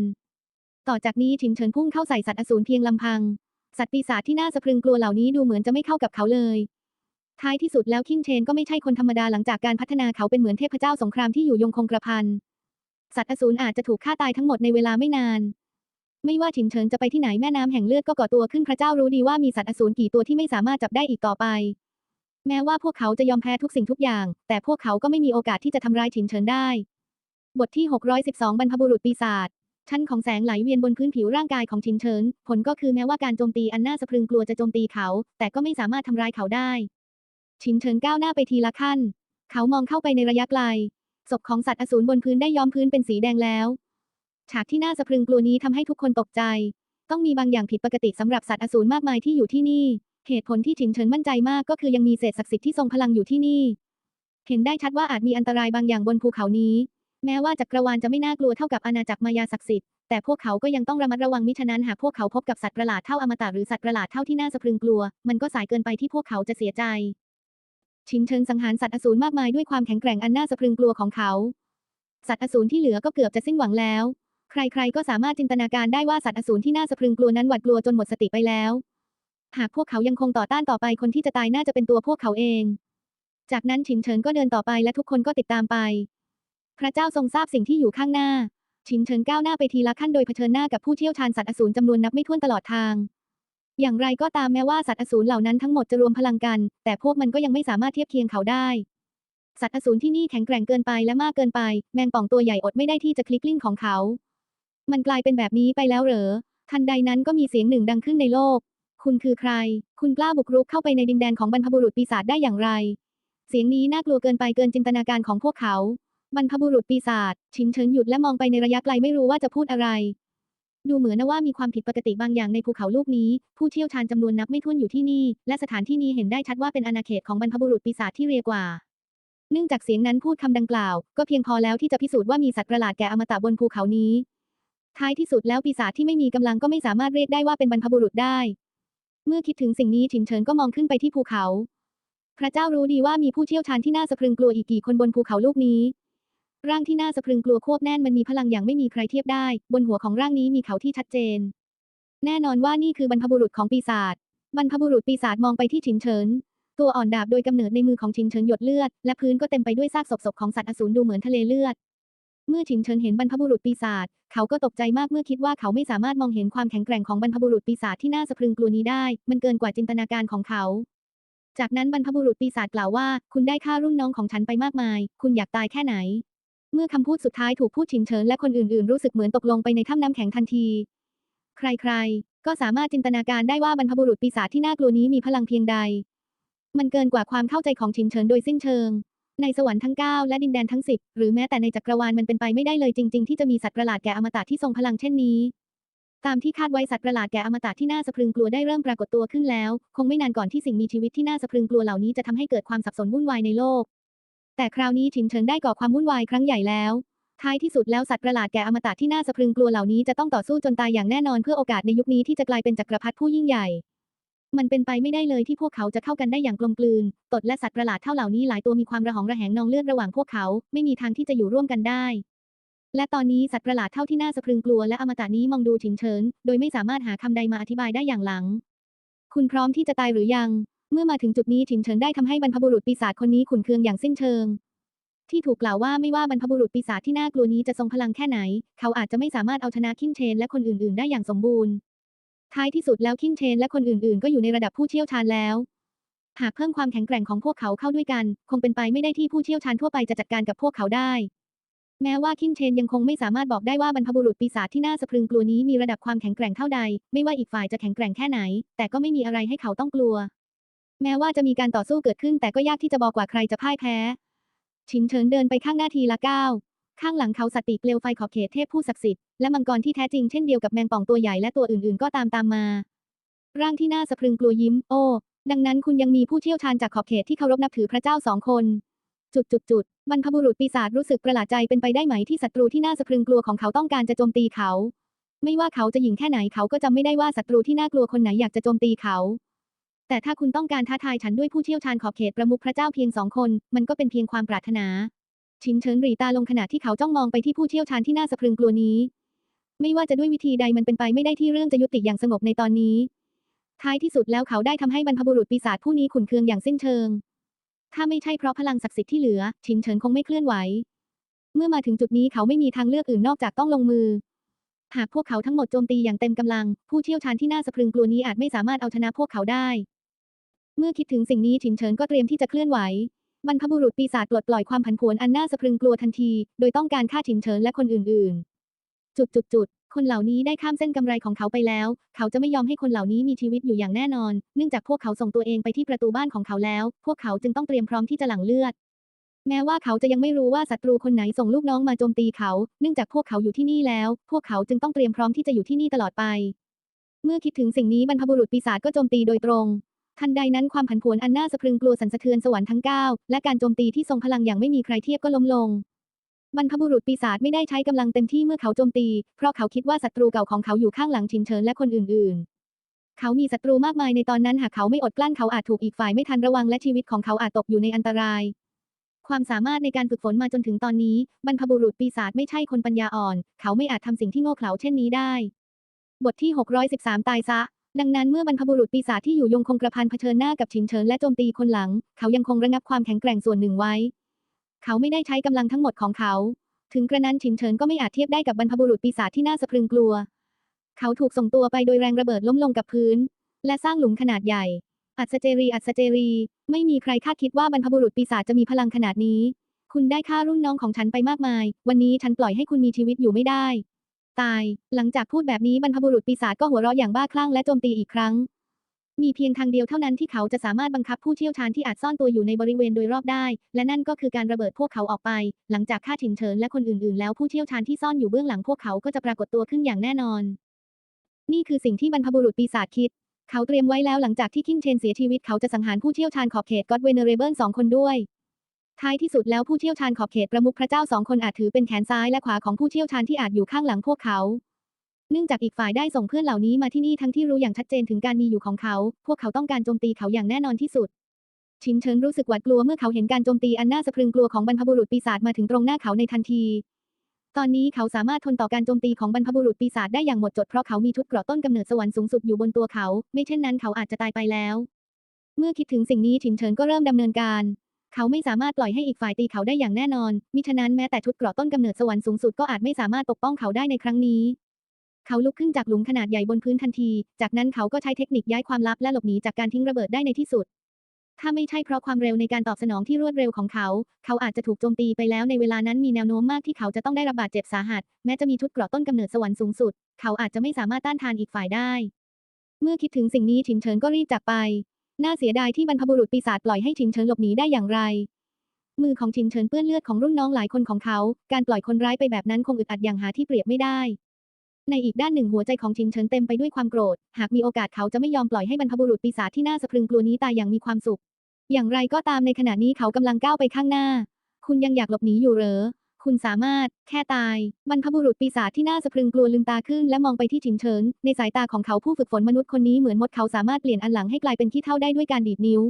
ต่อจากนี้ชินเฉินพุ่งเข้าใส่สัตว์อสูรเพียงลำพัง สัตว์ปีศาจที่น่าสะพรึงกลัวเหล่านี้ดูเหมือนจะไม่เข้ากับเขาเลย ท้ายที่สุดแล้วคิงเชนก็ไม่ใช่คนธรรมดาหลังจากการพัฒนาเขาเป็นเหมือนเทพเจ้าสงครามที่อยู่ยงคงกระพัน สัตว์อสูรอาจจะถูกฆ่าตายทั้งหมดในเวลาไม่นาน ไม่ว่าฉินเฉินจะไปที่ไหนแม่น้ำแห่งเลือดก็ก่อตัวขึ้นพระเจ้ารู้ดีว่ามีสัตว์อสูรกี่ตัวที่ไม่สามารถจับได้อีกต่อไป แม้ว่าพวกเขาจะยอมแพ้ทุกสิ่งทุกอย่าง แต่พวกเขาก็ไม่มีโอกาสที่จะทำร้ายฉินเฉินได้ บทที่ 612 บรรพบุรุษปีศาจ ชั้นของแสงไหลเวียนบนพื้นผิวร่างกายของชินเฉิน ผลก็คือแม้ว่าการโจมตีอันน่าสะพรึงกลัวจะโจมตีเขา แต่ก็ไม่สามารถทำร้ายเขาได้ ชินเฉินก้าวหน้าไปทีละขั้น เขามองเข้าไปในระยะไกล ศพของสัตว์อสูรบนพื้นได้ย้อมพื้นเป็นสีแดงแล้ว ฉากที่น่าสะพรึงกลัวนี้ทำให้ทุกคนตกใจ ต้องมีบางอย่างผิดปกติสำหรับสัตว์อสูรมากมายที่อยู่ที่นี่ เหตุผลที่ฉินเฉินมั่นใจมากก็คือยังมีเศษศักดิ์สิทธิ์ที่ทรงพลังอยู่ที่นี่ เห็นได้ชัดว่าอาจมีอันตรายบางอย่างบนภูเขานี้ แม้ว่าจักรวาลจะไม่น่ากลัวเท่ากับอาณาจักรมายาศักดิ์สิทธิ์แต่พวกเขาก็ยังต้องระมัดระวังมิฉะนั้นหากพวกเขาพบกับสัตว์ประหลาดเท่าอมตะหรือสัตว์ประหลาดเท่าที่น่าสะพรึงกลัว มันก็สายเกินไปที่พวกเขาจะเสียใจ ชินเชิงสังหารสัตว์อสูรมากมายด้วยความแข็งแกร่งอันน่าสะพรึงกลัวของเขา สัตว์อสูรที่เหลือก็เกือบจะสิ้นหวังแล้ว ใครๆก็สามารถจินตนาการได้ว่าสัตว์อสูรที่น่าสะพรึงกลัวนั้นหวาดกลัวจนหมดสติไปแล้ว หากพวกเขายังคงต่อต้านต่อไปคนที่จะตายน่าจะเป็นตัวพวกเขาเอง จากนั้นฉินเฉินก็เดินต่อไปและทุกคนก็ติดตามไป พระเจ้าทรงทราบสิ่งที่อยู่ข้างหน้าฉินเฉินก้าวหน้าไปทีละขั้นโดยเผชิญหน้ากับผู้เชี่ยวชาญสัตว์อสูรจำนวนนับไม่ถ้วนตลอดทาง อย่างไรก็ตามแม้ว่าสัตว์อสูรเหล่านั้นทั้งหมดจะรวมพลังกัน แต่พวกมันก็ยังไม่สามารถเทียบเคียงเขาได้ สัตว์อสูรที่นี่แข็งแกร่งเกินไปและมากเกินไป แมงป่องตัวใหญ่อดไม่ได้ที่จะคลิกลิ้นของเขา มันกลายเป็นแบบนี้ไปแล้วเหรอ ทันใดนั้นก็มีเสียงหนึ่งดังขึ้นในโลก คุณคือใคร คุณกล้าบุกรุกเข้าไปในดินแดนของบรรพบุรุษปีศาจได้อย่างไร เสียงนี้น่ากลัวเกินไปเกินจินตนาการของพวกเขา บรรพบุรุษปีศาจชินเฉินหยุดและมองไปในระยะไกลไม่รู้ว่าจะพูดอะไร ดูเหมือนนะว่ามีความผิดปกติบางอย่างในภูเขาลูกนี้ ผู้เชี่ยวชาญจำนวนนับไม่ถ้วนอยู่ที่นี่ และสถานที่นี้เห็นได้ชัดว่าเป็นอาณาเขตของบรรพบุรุษปีศาจที่เรียกว่าเนื่องจากเสียงนั้นพูดคำดังกล่าว ก็เพียงพอแล้วที่จะพิสูจน์ว่ามีสัตว์ประหลาดแก่อมตะบนภูเขานี้ ท้ายที่สุดแล้วปีศาจที่ไม่มีกำลังก็ไม่สามารถเรียกได้ว่าเป็นบรรพบุรุษได้ เมื่อคิดถึงสิ่งนี้ฉินเฉินก็มองขึ้นไปที่ภูเขา พระเจ้ารู้ดีว่ามีผู้เชี่ยวชาญที่น่าสะพรึงกลัวอีกกี่คนบนภูเขาลูกนี้ ร่างที่น่าสะพรึงกลัวควบแน่นมันมีพลังอย่างไม่มีใครเทียบได้ บนหัวของร่างนี้มีเขาที่ชัดเจน แน่นอนว่านี่คือบรรพบุรุษของปีศาจบรรพบุรุษปีศาจมองไปที่ฉินเฉิน ตัวอ่อนดาบโดยกำเนิดในมือของฉินเฉินหยดเลือด และพื้นก็เต็มไปด้วยซากศพๆของสัตว์อสูรดูเหมือนทะเลเลือด เมื่อฉินเฉินเห็นบรรพบุรุษปีศาจเขาก็ตกใจมากเมื่อคิดว่าเขาไม่สามารถมองเห็นความแข็งแกร่งของบรรพบุรุษปีศาจที่น่าสะพรึงกลัวนี้ได้ มันเกินกว่าจินตนาการของเขาจากนั้นบรรพบุรุษปีศาจกล่าวว่า คุณได้ฆ่ารุ่นน้องของฉันไปมากมาย คุณอยากตายแค่ไหน เมื่อคำพูดสุดท้ายถูกพูดฉินเฉินและคนอื่นๆ รู้สึกเหมือนตกลงไปในถ้ำน้ำแข็งทันที ใครๆ ก็สามารถจินตนาการได้ว่าบรรพบุรุษปีศาจที่น่ากลัวนี้มีพลังเพียงใด มันเกินกว่าความเข้าใจของฉินเฉินโดยสิ้นเชิง ในสวรรค์ทั้ง 9 และดินแดนทั้ง 10 หรือแม้แต่ในจักรวาลมันเป็นไปไม่ได้เลยจริง ๆ ที่จะมีสัตว์ประหลาดแก่อมตะที่ทรงพลังเช่นนี้ ตามที่คาดไว้สัตว์ประหลาดแก่อมตะที่น่าสะพรึงกลัวได้เริ่มปรากฏตัวขึ้นแล้ว คงไม่นานก่อนที่สิ่งมีชีวิตที่น่าสะพรึงกลัวเหล่านี้จะทำให้เกิดความสับสนวุ่นวายในโลก แต่คราวนี้ฉินเฉินได้ก่อความวุ่นวายครั้งใหญ่แล้ว ท้ายที่สุดแล้วสัตว์ประหลาดแก่อมตะที่น่าสะพรึงกลัวเหล่านี้จะต้องต่อสู้จนตายอย่างแน่นอนเพื่อโอกาสในยุคนี้ที่จะกลายเป็นจักรพรรดิผู้ยิ่งใหญ่ มันเป็นไปไม่ได้เลยที่พวกเขาจะเข้ากันได้อย่างกลมกลืน ตดและสัตว์ประหลาดเท่าเหล่านี้หลายตัวมีความระหองระแหงนองเลือดระหว่างพวกเขา ไม่มีทางที่จะอยู่ร่วมกันได้ และตอนนี้สัตว์ประหลาดเท่าที่น่าสะพรึงกลัวและอมตะนี้มองดูฉิงเฉินโดยไม่สามารถหาคำใดมาอธิบายได้อย่างหลัง คุณพร้อมที่จะตายหรือยัง เมื่อมาถึงจุดนี้ฉิงเฉินได้ทำให้บรรพบุรุษปีศาจคนนี้ขุนเคืองอย่างสิ้นเชิง ที่ถูกกล่าวว่าไม่ว่าบรรพบุรุษปีศาจที่น่ากลัวนี้จะทรงพลังแค่ไหน เขาอาจจะไม่สามารถเอาชนะคิงเชนและคนอื่น ๆ ได้อย่างสมบูรณ์ ท้ายที่สุดแล้วคิงเชนและคนอื่น ๆ ก็อยู่ในระดับผู้เชี่ยวชาญแล้ว หากเพิ่มความแข็งแกร่งของพวกเขาเข้าด้วยกัน คงเป็นไปไม่ได้ที่ผู้เชี่ยวชาญทั่วไปจะจัดการกับพวกเขาได้แม้ว่าคิงเชนยังคงไม่สามารถบอกได้ว่าบรรพบุรุษปีศาจที่น่าสะพรึงกลัวนี้มีระดับความแข็งแกร่งเท่าใด ไม่ว่าอีกฝ่ายจะแข็งแกร่งแค่ไหน แต่ก็ไม่มีอะไรให้เขาต้องกลัว แม้ว่าจะมีการต่อสู้เกิดขึ้นแต่ก็ยากที่จะบอกว่าใครจะพ่ายแพ้ ชินเฉินเดินไปข้างหน้าทีละก้าว ข้างหลังเขาสัตว์ปีกเปลวไฟขอบเขตเทพผู้ศักดิ์สิทธิ์และมังกรที่แท้จริงเช่นเดียวกับแมงป่องตัวใหญ่และตัวอื่นๆ ก็ตามตามมา ร่างที่น่าสะพรึงกลัวยิ้ม โอ้ ดังนั้นคุณยังมีผู้เชี่ยวชาญจากขอบเขตที่เคารพนับถือพระเจ้าสองคนจุดจุดจุดบรรพบุรุษปีศาจรู้สึกประหลาดใจเป็นไปได้ไหมที่ศัตรูที่น่าสะพรึงกลัวของเขาต้องการจะโจมตีเขา ไม่ว่าเขาจะหยิ่งแค่ไหนเขาก็จำไม่ได้ว่าศัตรูที่น่ากลัวคนไหนอยากจะโจมตีเขา แต่ถ้าคุณต้องการท้าทายฉันด้วยผู้เชี่ยวชาญขอบเขตประมุขพระเจ้าเพียงสองคน มันก็เป็นเพียงความปรารถนา ชินเฉินหรีตาลงขณะที่เขาจ้องมองไปที่ผู้เชี่ยวชาญที่น่าสะพรึงกลัวนี้ ไม่ว่าจะด้วยวิธีใดมันเป็นไปไม่ได้ที่เรื่องจะยุติอย่างสงบในตอนนี้ ท้ายที่สุดแล้วเขาได้ทำให้บรรพบุรุษปีศาจผู้นี้ขุนเคืองอย่างสิ้นเชิง ถ้าไม่ใช่เพราะพลังศักดิ์สิทธิ์ที่เหลือ ชินเฉินคงไม่เคลื่อนไหว เมื่อมาถึงจุดนี้เขาไม่มีทางเลือกอื่นนอกจากต้องลงมือหากพวกเขาทั้งหมดโจมตีอย่างเต็มกำลัง ผู้เชี่ยวชาญที่น่าสะพรึงกลัวนี้อาจไม่สามารถเอาชนะพวกเขาได้ เมื่อคิดถึงสิ่งนี้ชินเฉินก็เตรียมที่จะเคลื่อนไหวบรรพบุรุษปีศาจปลดปล่อยความผันผวนอันน่าสะพรึงกลัวทันที โดยต้องการฆ่าฉินเฉินและคนอื่น ๆ จุดจุดจุดคนเหล่านี้ได้ข้ามเส้นกำไรของเขาไปแล้ว เขาจะไม่ยอมให้คนเหล่านี้มีชีวิตอยู่อย่างแน่นอน เนื่องจากพวกเขาส่งตัวเองไปที่ประตูบ้านของเขาแล้ว พวกเขาจึงต้องเตรียมพร้อมที่จะหลั่งเลือด แม้ว่าเขาจะยังไม่รู้ว่าศัตรูคนไหนส่งลูกน้องมาโจมตีเขา เนื่องจากพวกเขาอยู่ที่นี่แล้ว พวกเขาจึงต้องเตรียมพร้อมที่จะอยู่ที่นี่ตลอดไป เมื่อคิดถึงสิ่งนี้บรรพบุรุษปีศาจก็โจมตีโดยตรง ทันใดนั้นความผันผวนอันน่าสะพรึงกลัวสั่นสะเทือนสวรรค์ทั้งเก้าและการโจมตีที่ทรงพลังอย่างไม่มีใครเทียบก็ล้มลงบรรพบุรุษปีศาจไม่ได้ใช้กำลังเต็มที่เมื่อเขาโจมตี เพราะเขาคิดว่าศัตรูเก่าของเขาอยู่ข้างหลังชินเฉินและคนอื่น ๆ เขามีศัตรูมากมายในตอนนั้นหากเขาไม่อดกลั้นเขาอาจถูกอีกฝ่ายไม่ทันระวังและชีวิตของเขาอาจตกอยู่ในอันตราย ความสามารถในการฝึกฝนมาจนถึงตอนนี้ บรรพบุรุษปีศาจไม่ใช่คนปัญญาอ่อน เขาไม่อาจทำสิ่งที่โง่เขลาเช่นนี้ได้ บทที่ 613 ตายซะ ดังนั้นเมื่อบรรพบุรุษปีศาจที่อยู่ยงคงกระพันเผชิญหน้ากับชินเฉินและโจมตีคนหลัง เขายังคงระงับความแข็งแกร่งส่วนหนึ่งไว้ เขาไม่ได้ใช้กำลังทั้งหมดของเขา ถึงกระนั้นชินเฉินก็ไม่อาจเทียบได้กับบรรพบุรุษปีศาจที่น่าสะพรึงกลัว เขาถูกส่งตัวไปโดยแรงระเบิดล้มลงกับพื้น และสร้างหลุมขนาดใหญ่ อัศเจรีอัศเจรี ไม่มีใครคาดคิดว่าบรรพบุรุษปีศาจจะมีพลังขนาดนี้ คุณได้ฆ่ารุ่นน้องของฉันไปมากมาย วันนี้ฉันปล่อยให้คุณมีชีวิตอยู่ไม่ได้ ตาย หลังจากพูดแบบนี้บรรพบุรุษปีศาจก็หัวเราะอย่างบ้าคลั่งและโจมตีอีกครั้ง มีเพียงทางเดียวเท่านั้นที่เขาจะสามารถบังคับผู้เชี่ยวชาญที่อาจซ่อนตัวอยู่ในบริเวณโดยรอบได้ และนั่นก็คือการระเบิดพวกเขาออกไป หลังจากฆ่าฉินเฉินและคนอื่นๆ แล้วผู้เชี่ยวชาญที่ซ่อนอยู่เบื้องหลังพวกเขาก็จะปรากฏตัวขึ้นอย่างแน่นอน นี่คือสิ่งที่บรรพบุรุษปีศาจคิด เขาเตรียมไว้แล้วหลังจากที่คิงเชนเสียชีวิตเขาจะสังหารผู้เชี่ยวชาญขอบเขตก็อดเวเนเรเบิลสองคนด้วย ท้ายที่สุดแล้วผู้เชี่ยวชาญขอบเขตประมุขพระเจ้าสองคนอาจถือเป็นแขนซ้ายและขวาของผู้เชี่ยวชาญที่อาจอยู่ข้างหลังพวกเขา เนื่องจากอีกฝ่ายได้ส่งเพื่อนเหล่านี้มาที่นี่ทั้งที่รู้อย่างชัดเจนถึงการมีอยู่ของเขา พวกเขาต้องการโจมตีเขาอย่างแน่นอนที่สุด ชินเฉินรู้สึกหวาดกลัวเมื่อเขาเห็นการโจมตีอันน่าสะพรึงกลัวของบรรพบุรุษปีศาจมาถึงตรงหน้าเขาในทันที ตอนนี้เขาสามารถทนต่อการโจมตีของบรรพบุรุษปีศาจได้อย่างหมดจดเพราะเขามีชุดเกราะต้นกำเนิดสวรรค์สูงสุดอยู่บนตัวเขา ไม่เช่นนั้นเขาอาจจะตายไปแล้ว เมื่อคิดถึงสิ่งนี้ชินเฉินก็เริ่มดำเนินการ เขาไม่สามารถปล่อยให้อีกฝ่ายตีเขาได้อย่างแน่นอน มิฉะนั้นแม้แต่ชุดเกราะต้นกำเนิดสวรรค์สูงสุดก็อาจไม่สามารถปกป้องเขาได้ในครั้งนี้ เขาลุกขึ้นจากหลุมขนาดใหญ่บนพื้นทันที จากนั้นเขาก็ใช้เทคนิคย้ายความลับและหลบหนีจากการทิ้งระเบิดได้ในที่สุด ถ้าไม่ใช่เพราะความเร็วในการตอบสนองที่รวดเร็วของเขา เขาอาจจะถูกโจมตีไปแล้วในเวลานั้นมีแนวโน้มมากที่เขาจะต้องได้รับบาดเจ็บสาหัส แม้จะมีชุดเกราะต้นกำเนิดสวรรค์สูงสุด เขาอาจจะไม่สามารถต้านทานอีกฝ่ายได้ เมื่อคิดถึงสิ่งนี้ฉินเฉินก็รีบจากไป น่าเสียดายที่บรรพบุรุษปีศาจปล่อยให้ฉินเฉินหลบหนีได้อย่างไร มือของฉินเฉินเปื้อนเลือดของรุ่นน้องหลายคนของเขา การปล่อยคนร้ายไปแบบนั้นคงอึดอัดอย่างหาที่เปรียบไม่ได้ ในอีกด้านหนึ่งหัวใจของฉินเฉินเต็มไปด้วยความโกรธ หากมีโอกาสเขาจะไม่ยอมปล่อยให้บรรพบุรุษปีศาจที่น่าสะพรึงกลัวนี้ตายอย่างมีความสุข อย่างไรก็ตามในขณะนี้เขากำลังก้าวไปข้างหน้า คุณยังอยากหลบหนีอยู่เหรอ คุณสามารถ แค่ตาย บรรพบุรุษปีศาจที่น่าสะพรึงกลัวลืมตาขึ้นและมองไปที่ฉินเฉิน ในสายตาของเขาผู้ฝึกฝนมนุษย์คนนี้เหมือนมดเขาสามารถเปลี่ยนอันหลังให้กลายเป็นขี้เท่าได้ด้วยการดีดนิ้ว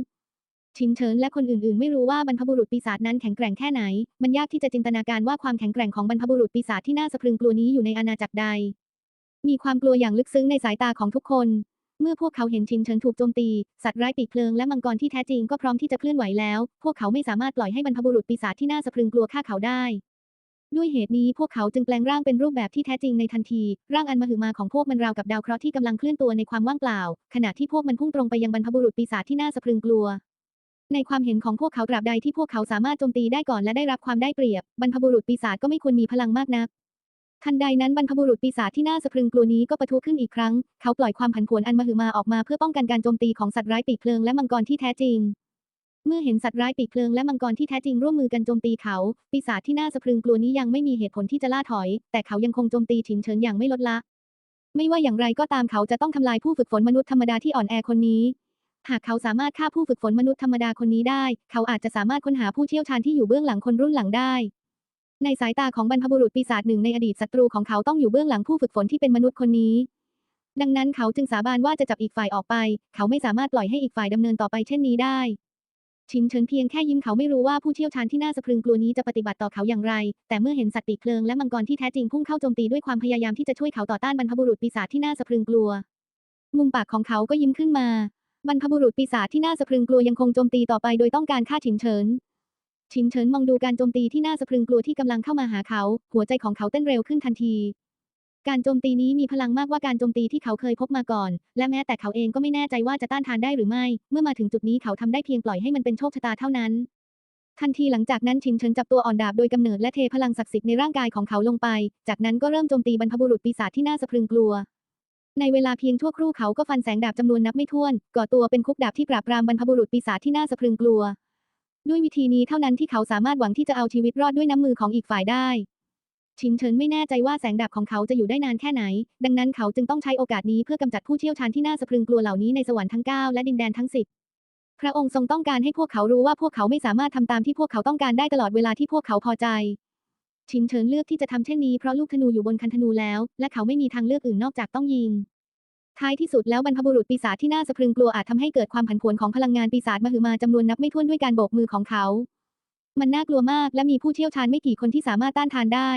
ชินเฉินและคนอื่นๆ ไม่รู้ว่าบรรพบุรุษปีศาจนั้นแข็งแกร่งแค่ไหน มันยากที่จะจินตนาการว่าความแข็งแกร่งของบรรพบุรุษปีศาจที่น่าสะพรึงกลัวนี้อยู่ในอาณาจักรใด มีความกลัวอย่างลึกซึ้งในสายตาของทุกคน เมื่อพวกเขาเห็นชินเฉินถูกโจมตี สัตว์ร้ายปีกเพลิงและมังกรที่แท้จริงก็พร้อมที่จะเคลื่อนไหวแล้ว พวกเขาไม่สามารถปล่อยให้บรรพบุรุษปีศาจที่น่าสะพรึงกลัวฆ่าเขาได้ ด้วยเหตุนี้พวกเขาจึงแปลงร่างเป็นรูปแบบที่แท้จริงในทันที ร่างอันมหึมาของพวกมันราวกับดาวเคราะห์ที่กำลังเคลื่อนตัวในความว่างเปล่า ขณะที่พวกมันพุ่งตรงไปยังบรรพบุรุษปีศาจที่น่าสะพรึงกลัว ในความเห็นของพวกเขาตราบใดที่พวกเขาสามารถโจมตีได้ก่อนและได้รับความได้เปรียบ บรรพบุรุษปีศาจก็ไม่ควรมีพลังมากนักทันใดนั้นบรรพบุรุษปีศาจที่น่าสะพรึงกลัวนี้ก็ปะทุขึ้นอีกครั้ง เขาปล่อยความผันผวนอันมหึมาออกมาเพื่อป้องกันการโจมตีของสัตว์ร้ายปีกเพลิงและมังกรที่แท้จริง เมื่อเห็นสัตว์ร้ายปีกเพลิงและมังกรที่แท้จริงร่วมมือกันโจมตีเขา ปีศาจที่น่าสะพรึงกลัวนี้ยังไม่มีเหตุผลที่จะล่าถอย แต่เขายังคงโจมตีฉินเฉินอย่างไม่ลดละ ไม่ว่าอย่างไรก็ตามเขาจะต้องทำลายผู้ฝึกฝนมนุษย์ธรรมดาที่อ่อนแอคนนี้ หากเขาสามารถฆ่าผู้ฝึกฝนมนุษย์ธรรมดาคนนี้ได้ เขาอาจจะสามารถค้นหาผู้เชี่ยวชาญที่อยู่เบื้องหลังคนรุ่นหลังได้ในสายตาของบรรพบุรุษปีศาจหนึ่งในอดีตศัตรูของเขาต้องอยู่เบื้องหลังผู้ฝึกฝนที่เป็นมนุษย์คนนี้ ดังนั้นเขาจึงสาบานว่าจะจับอีกฝ่ายออกไป เขาไม่สามารถปล่อยให้อีกฝ่ายดำเนินต่อไปเช่นนี้ได้ ชินเฉินเพียงแค่ยิ้มเขาไม่รู้ว่าผู้เชี่ยวชาญที่น่าสะพรึงกลัวนี้จะปฏิบัติต่อเขาอย่างไร แต่เมื่อเห็นสัตว์ปีกเพลิงและมังกรที่แท้จริงพุ่งเข้าโจมตีด้วยความพยายามที่จะช่วยเขาต่อต้านบรรพบุรุษปีศาจที่น่าสะพรึงกลัว มุมปากของเขาก็ยิ้มขึ้นมา บรรพบุรุษปีศาจที่น่าสะพรึงกลัวยังคงโจมตีต่อไปโดยต้องการฆ่าฉินเฉินฉินเฉินมองดูการโจมตีที่น่าสะพรึงกลัวที่กำลังเข้ามาหาเขา หัวใจของเขาเต้นเร็วขึ้นทันที การโจมตีนี้มีพลังมากกว่าการโจมตีที่เขาเคยพบมาก่อน และแม้แต่เขาเองก็ไม่แน่ใจว่าจะต้านทานได้หรือไม่ เมื่อมาถึงจุดนี้เขาทำได้เพียงปล่อยให้มันเป็นโชคชะตาเท่านั้น ทันทีหลังจากนั้นชินเฉินจับตัวอ่อนดาบโดยกำเนิดและเทพลังศักดิ์สิทธิ์ในร่างกายของเขาลงไป จากนั้นก็เริ่มโจมตีบรรพบุรุษปีศาจที่น่าสะพรึงกลัว ในเวลาเพียงชั่วครู่เขาก็ฟันแสงดาบจำนวนนับไม่ถ้วน ก่อตัวเป็นคุกดาบที่ปราบปรามบรรพบุรุษปีศาจที่น่าสะพรึงกลัว ด้วยวิธีนี้เท่านั้นที่เขาสามารถหวังที่จะเอาชีวิตรอดด้วยน้ำมือของอีกฝ่ายได้ ชินเฉินไม่แน่ใจว่าแสงดาบของเขาจะอยู่ได้นานแค่ไหน ดังนั้นเขาจึงต้องใช้โอกาสนี้เพื่อกำจัดผู้เชี่ยวชาญที่น่าสะพรึงกลัวเหล่านี้ในสวรรค์ทั้ง 9 และดินแดนทั้ง 10 พระองค์ทรงต้องการให้พวกเขารู้ว่าพวกเขาไม่สามารถทำตามที่พวกเขาต้องการได้ตลอดเวลาที่พวกเขาพอใจ ชินเฉินเลือกที่จะทำเช่นนี้เพราะลูกธนูอยู่บนคันธนูแล้ว และเขาไม่มีทางเลือกอื่นนอกจากต้องยิงท้ายที่สุดแล้วบรรพบุรุษปีศาจที่น่าสะพรึงกลัวอาจทำให้เกิดความผันผวนของพลังงานปีศาจมหึมาจำนวนนับไม่ถ้วนด้วยการโบกมือของเขา มันน่ากลัวมากและมีผู้เชี่ยวชาญไม่กี่คนที่สามารถต้านทานได้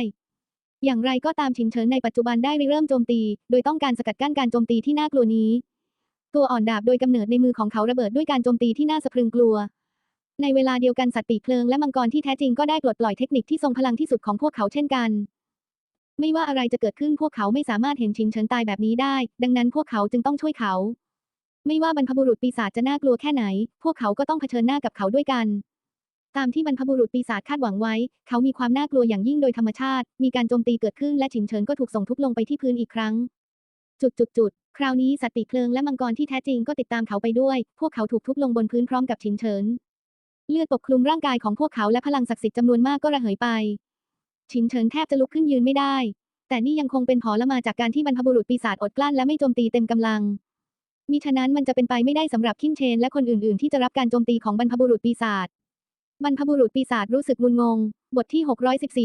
อย่างไรก็ตามชินเฉินในปัจจุบันได้ริเริ่มโจมตี โดยต้องการสกัดกั้นการโจมตีที่น่ากลัวนี้ ตัวอ่อนดาบโดยกำเนิดในมือของเขาระเบิดด้วยการโจมตีที่น่าสะพรึงกลัว ในเวลาเดียวกันสัตว์ปีกเพลิงและมังกรที่แท้จริงก็ได้ปลดปล่อยเทคนิคที่ทรงพลังที่สุดของพวกเขาเช่นกัน ไม่ว่าอะไรจะเกิดขึ้นพวกเขาไม่สามารถเห็นชินเฉินตายแบบนี้ได้ ดังนั้นพวกเขาจึงต้องช่วยเขา ไม่ว่าบรรพบุรุษปีศาจจะน่ากลัวแค่ไหน พวกเขาก็ต้องเผชิญหน้ากับเขาด้วยกัน ตามที่บรรพบุรุษปีศาจคาดหวังไว้ เขามีความน่ากลัวอย่างยิ่งโดยธรรมชาติ มีการโจมตีเกิดขึ้นและฉินเฉินก็ถูกส่งทุบลงไปที่พื้นอีกครั้ง จุดจุดจุดคราวนี้สัตว์ปีกเพลิงและมังกรที่แท้จริงก็ติดตามเขาไปด้วย พวกเขาถูกทุบลงบนพื้นพร้อมกับฉินเฉิน เลือดปกคลุมร่างกายของพวกเขาและพลังศักดิ์สิทธิ์จำนวนมากก็ระเหยไป ฉินเฉินแทบจะลุกขึ้นยืนไม่ได้ แต่นี่ยังคงเป็นผลละมาจากการที่บรรพบุรุษปีศาจอดกลั้นและไม่โจมตีเต็มกำลังมิฉะนั้นมันจะเป็นไปไม่ได้สำหรับคินเชนและคนอื่น ๆ ที่จะรับการโจมตีของบรรพบุรุษปีศาจ บรรพบุรุษปีศาจรู้สึกงุนงง บทที่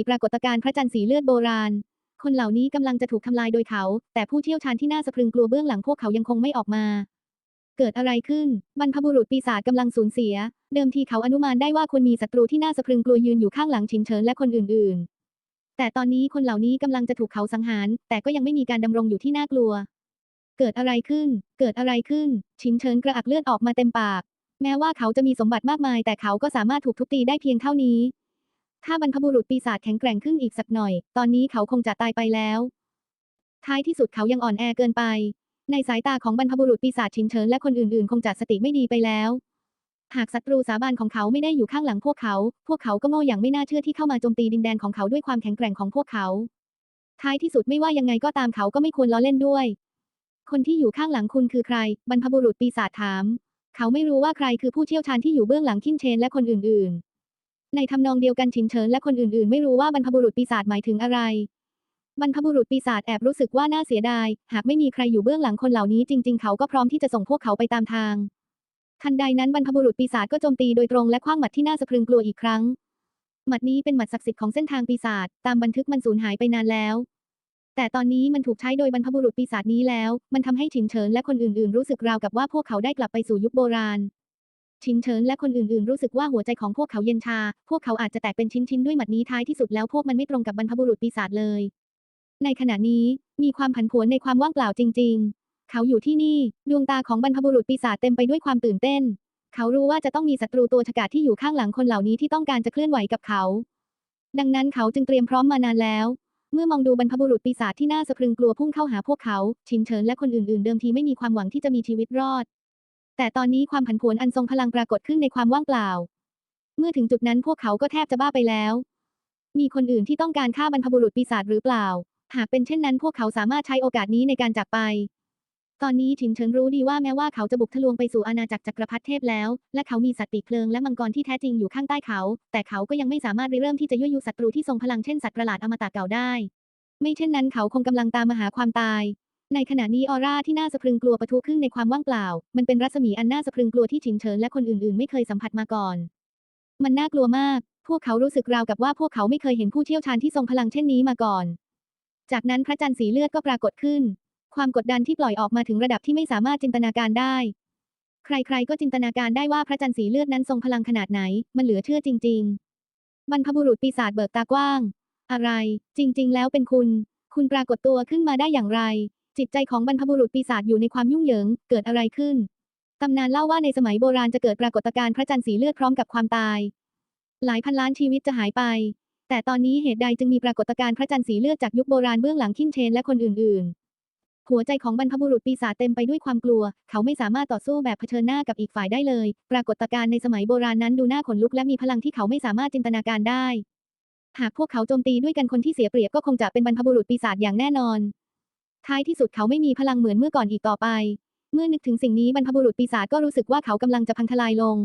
614 ปรากฏการณ์พระจันทร์สีเลือดโบราณ คนเหล่านี้กำลังจะถูกทำลายโดยเขา แต่ผู้เชี่ยวชาญที่น่าสะพรึงกลัวเบื้องหลังพวกเขายังคงไม่ออกมา เกิดอะไรขึ้น บรรพบุรุษปีศาจกำลังสูญเสีย เดิมทีเขาอนุมานได้ว่าควรมีศัตรูที่น่าสะพรึงกลัวยืนอยู่ข้างหลังชินเฉินและคนอื่น ๆ แต่ตอนนี้คนเหล่านี้กำลังจะถูกเขาสังหาร แต่ก็ยังไม่มีการดำรงอยู่ที่น่ากลัว เกิดอะไรขึ้น เกิดอะไรขึ้น ชินเฉินกระอักเลือดออกมาเต็มปาก แม้ว่าเขาจะมีสมบัติมากมาย แต่เขาก็สามารถถูกทุบตีได้เพียงเท่านี้ ถ้าบรรพบุรุษปีศาจแข็งแกร่งขึ้นอีกสักหน่อย ตอนนี้เขาคงจะตายไปแล้ว ท้ายที่สุดเขายังอ่อนแอเกินไป ในสายตาของบรรพบุรุษปีศาจชินเฉินและคนอื่นๆ คงจะสติไม่ดีไปแล้ว หากศัตรูสาบานของเขาไม่ได้อยู่ข้างหลังพวกเขา พวกเขาก็โง่อย่างไม่น่าเชื่อที่เข้ามาโจมตีดินแดนของเขาด้วยความแข็งแกร่งของพวกเขา ท้ายที่สุดไม่ว่ายังไงก็ตามเขาก็ไม่ควรล้อเล่นด้วย คนที่อยู่ข้างหลังคุณคือใคร บรรพบุรุษปีศาจถาม เขาไม่รู้ว่าใครคือผู้เชี่ยวชาญที่อยู่เบื้องหลังคินเชนและคนอื่นๆ ในทำนองเดียวกันชินเฉินและคนอื่นๆ ไม่รู้ว่าบรรพบุรุษปีศาจหมายถึงอะไร บรรพบุรุษปีศาจแอบรู้สึกว่าน่าเสียดาย หากไม่มีใครอยู่เบื้องหลังคนเหล่านี้จริง ๆ เขาก็พร้อมที่จะส่งพวกเขาไปตามทาง ทันใดนั้นบรรพบุรุษปีศาจก็โจมตีโดยตรงและคว้างหมัดที่น่าสะพรึงกลัวอีกครั้งหมัดนี้เป็นหมัดศักดิ์สิทธิ์ของเส้นทางปีศาจตามบันทึกมันสูญหายไปนานแล้ว แต่ตอนนี้มันถูกใช้โดยบรรพบุรุษปีศาจนี้แล้ว มันทำให้ฉินเฉินและคนอื่นๆ รู้สึกราวกับว่าพวกเขาได้กลับไปสู่ยุคโบราณฉินเฉินและคนอื่นๆ รู้สึกว่าหัวใจของพวกเขาเย็นชา พวกเขาอาจจะแตกเป็นชิ้นๆ ด้วยหมัดนี้ท้ายที่สุดแล้วพวกมันไม่ตรงกับบรรพบุรุษปีศาจเลย ในขณะนี้มีความผันผวนในความว่างเปล่าจริง ๆ เขาอยู่ที่นี่ ดวงตาของบรรพบุรุษปีศาจเต็มไปด้วยความตื่นเต้น เขารู้ว่าจะต้องมีศัตรูตัวฉกาจที่อยู่ข้างหลังคนเหล่านี้ที่ต้องการจะเคลื่อนไหวกับเขา ดังนั้นเขาจึงเตรียมพร้อมมานานแล้ว เมื่อมองดูบรรพบุรุษปีศาจที่น่าสะพรึงกลัวพุ่งเข้าหาพวกเขา ชินเฉินและคนอื่นๆ เดิมทีไม่มีความหวังที่จะมีชีวิตรอด แต่ตอนนี้ความผันผวนอันทรงพลังปรากฏขึ้นในความว่างเปล่า เมื่อถึงจุดนั้นพวกเขาก็แทบจะบ้าไปแล้ว มีคนอื่นที่ต้องการฆ่าบรรพบุรุษปีศาจหรือเปล่า หากเป็นเช่นนั้นพวกเขาสามารถใช้โอกาสนี้ในการจากไป ตอนนี้ฉินเฉินรู้ดีว่าแม้ว่าเขาจะบุกทะลวงไปสู่อาณาจักรจักรพรรดิเทพแล้ว และเขามีสัตว์ปีกเพลิงและมังกรที่แท้จริงอยู่ข้างใต้เขา แต่เขาก็ยังไม่สามารถริเริ่มที่จะยั่วยุศัตรูที่ทรงพลังเช่นสัตว์ประหลาดอมตะเก่าได้ ไม่เช่นนั้นเขาคงกำลังตามมาหาความตาย ในขณะนี้ออร่าที่น่าสะพรึงกลัวปะทุขึ้นในความว่างเปล่า มันเป็นรัศมีอันน่าสะพรึงกลัวที่ฉินเฉินและคนอื่นๆ ไม่เคยสัมผัสมาก่อน มันน่ากลัวมาก พวกเขารู้สึกราวกับว่าพวกเขาไม่เคยเห็นผู้เชี่ยวชาญที่ทรงพลังเช่นนี้มาก่อน จากนั้นพระจันทร์สีเลือดก็ปรากฏขึ้น ความกดดันที่ปล่อยออกมาถึงระดับที่ไม่สามารถจินตนาการได้ ใครๆ ก็จินตนาการได้ว่าพระจันทร์สีเลือดนั้นทรงพลังขนาดไหน มันเหลือเชื่อจริง ๆ บรรพบุรุษปีศาจเบิกตากว้าง อะไร จริง ๆ แล้วเป็นคุณ คุณปรากฏตัวขึ้นมาได้อย่างไร จิตใจของบรรพบุรุษปีศาจอยู่ในความยุ่งเหยิง เกิดอะไรขึ้นตำนานเล่าว่าในสมัยโบราณจะเกิดปรากฏการณ์พระจันทร์สีเลือดพร้อมกับความตาย หลายพันล้านชีวิตจะหายไป แต่ตอนนี้เหตุใดจึงมีปรากฏการณ์พระจันทร์สีเลือดจากยุคโบราณเบื้องหลังคินเชนและคนอื่นๆ หัวใจของบรรพบุรุษปีศาจเต็มไปด้วยความกลัว เขาไม่สามารถต่อสู้แบบเผชิญหน้ากับอีกฝ่ายได้เลย ปรากฏการณ์ในสมัยโบราณนั้นดูน่าขนลุกและมีพลังที่เขาไม่สามารถจินตนาการได้ หากพวกเขาโจมตีด้วยกันคนที่เสียเปรียบก็คงจะเป็นบรรพบุรุษปีศาจอย่างแน่นอน ท้ายที่สุดเขาไม่มีพลังเหมือนเมื่อก่อนอีกต่อไป เมื่อนึกถึงสิ่งนี้บรรพบุรุษปีศาจก็รู้สึกว่าเขากำลังจะพังทลายลง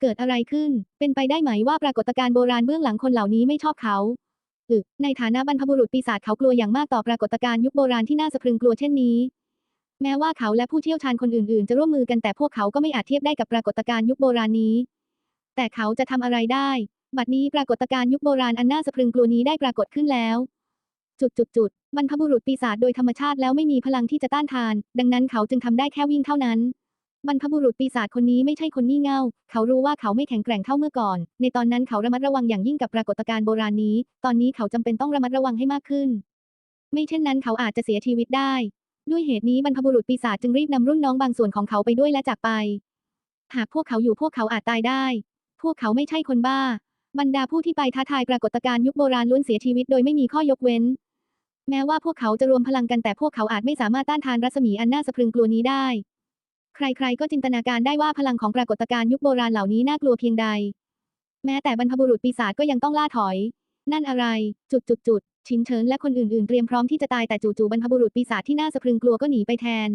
เกิดอะไรขึ้น เป็นไปได้ไหมว่าปรากฏการณ์โบราณเบื้องหลังคนเหล่านี้ไม่ชอบเขา อึในฐานะบรรพบุรุษปีศาจเขากลัวอย่างมากต่อปรากฏการณ์ยุคโบราณที่น่าสะพรึงกลัวเช่นนี้ แม้ว่าเขาและผู้เชี่ยวชาญคนอื่นๆ จะร่วมมือกันแต่พวกเขาก็ไม่อาจเทียบได้กับปรากฏการณ์ยุคโบราณนี้ แต่เขาจะทำอะไรได้ บัดนี้ปรากฏการณ์ยุคโบราณอันน่าสะพรึงกลัวนี้ได้ปรากฏขึ้นแล้วจุดจุดจุดบรรพบุรุษปีศาจโดยธรรมชาติแล้วไม่มีพลังที่จะต้านทาน ดังนั้นเขาจึงทำได้แค่วิ่งเท่านั้น บรรพบุรุษปีศาจคนนี้ไม่ใช่คนงี่เง่า เขารู้ว่าเขาไม่แข็งแกร่งเท่าเมื่อก่อน ในตอนนั้นเขาระมัดระวังอย่างยิ่งกับปรากฏการณ์โบราณนี้ ตอนนี้เขาจำเป็นต้องระมัดระวังให้มากขึ้น ไม่เช่นนั้นเขาอาจจะเสียชีวิตได้ ด้วยเหตุนี้บรรพบุรุษปีศาจจึงรีบนำรุ่นน้องบางส่วนของเขาไปด้วยและจากไป หากพวกเขาอยู่พวกเขาอาจตายได้ พวกเขาไม่ใช่คนบ้า บรรดาผู้ที่ไปท้าทายปรากฏการณ์ยุคโบราณล้วนเสียชีวิตโดยไม่มีข้อยกเว้น แม้ว่าพวกเขาจะรวมพลังกันแต่พวกเขาอาจไม่สามารถต้านทานรัศมีอันน่าสะพรึงกลัวนี้ได้ ใครๆ ก็จินตนาการได้ว่าพลังของปรากฏการณ์ยุคโบราณเหล่านี้น่ากลัวเพียงใด แม้แต่บรรพบุรุษปีศาจก็ยังต้องล่าถอย นั่นอะไร จุดจุดจุดชินเฉินและคนอื่นๆ เตรียมพร้อมที่จะตายแต่จู่ๆบรรพบุรุษปีศาจที่น่าสะพรึงกลัวก็หนีไปแทน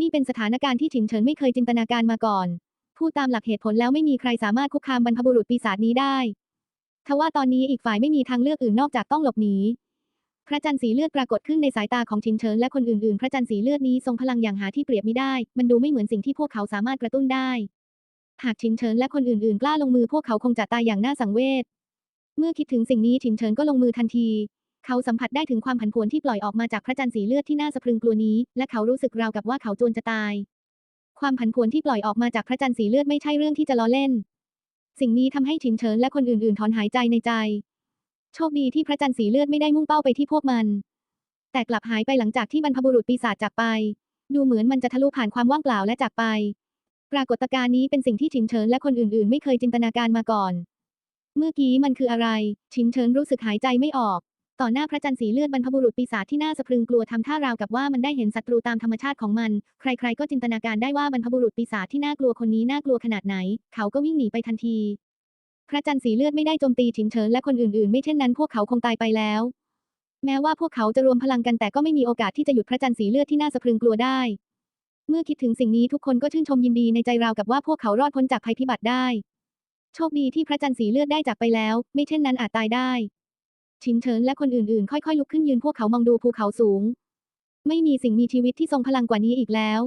นี่เป็นสถานการณ์ที่ฉินเฉินไม่เคยจินตนาการมาก่อน พูดตามหลักเหตุผลแล้วไม่มีใครสามารถคุกคามบรรพบุรุษปีศาจนี้ได้ทว่าตอนนี้อีกฝ่ายไม่มีทางเลือกอื่นนอกจากต้องหลบหนี พระจันทร์สีเลือดปรากฏขึ้นในสายตาของชินเฉินและคนอื่นๆ พระจันทร์สีเลือดนี้ทรงพลังอย่างหาที่เปรียบไมิได้ มันดูไม่เหมือนสิ่งที่พวกเขาสามารถกระตุ้นได้ หากชินเฉินและคนอื่นๆ กล้าลงมือพวกเขาคงจะตายอย่างน่าสังเวช เมื่อคิดถึงสิ่งนี้ชินเฉินก็ลงมือทันที เขาสัมผัสได้ถึงความผันผวนที่ปล่อยออกมาจากพระจันทร์สีเลือดที่น่าสะพรึงกลัวนี้ และเขารู้สึกราวกับว่าเขาจวนจะตาย ความผันผวนที่ปล่อยออกมาจากพระจันทร์สีเลือดไม่ใช่เรื่องที่จะล้อเล่น สิ่งนี้ทำให้ชินเฉินและคนอื่นๆ ถอนหายใจในใจ โชคดีที่พระจันทร์สีเลือดไม่ได้มุ่งเป้าไปที่พวกมัน แต่กลับหายไปหลังจากที่บรรพบุรุษปีศาจจากไป ดูเหมือนมันจะทะลุผ่านความว่างเปล่าและจากไป ปรากฏการณ์นี้เป็นสิ่งที่ชินเฉินและคนอื่นๆ ไม่เคยจินตนาการมาก่อน เมื่อกี้มันคืออะไรชินเฉินรู้สึกหายใจไม่ออก ต่อหน้าพระจันทร์สีเลือดบรรพบุรุษปีศาจที่น่าสะพรึงกลัวทำท่าราวกับว่ามันได้เห็นศัตรูตามธรรมชาติของมัน ใคร ๆ ก็จินตนาการได้ว่าบรรพบุรุษปีศาจที่น่ากลัวคนนี้น่ากลัวขนาดไหน เขาก็วิ่งหนีไปทันที พระจันทร์สีเลือดไม่ได้โจมตีชินเฉินและคนอื่นๆ ไม่เช่นนั้นพวกเขาคงตายไปแล้ว แม้ว่าพวกเขาจะรวมพลังกันแต่ก็ไม่มีโอกาสที่จะหยุดพระจันทร์สีเลือดที่น่าสะพรึงกลัวได้ เมื่อคิดถึงสิ่งนี้ทุกคนก็ชื่นชมยินดีในใจราวกับว่าพวกเขารอดพ้นจากภัยพิบัติได้ โชคดีที่พระจันทร์สีเลือดได้จากไปแล้ว ไม่เช่นนั้นอาจตายได้ชินเฉินและคนอื่นๆ ค่อยๆลุกขึ้นยืนพวกเขามองดูภูเขาสูง ไม่มีสิ่งมีชีวิตที่ทรงพลังกว่านี้อีกแล้ว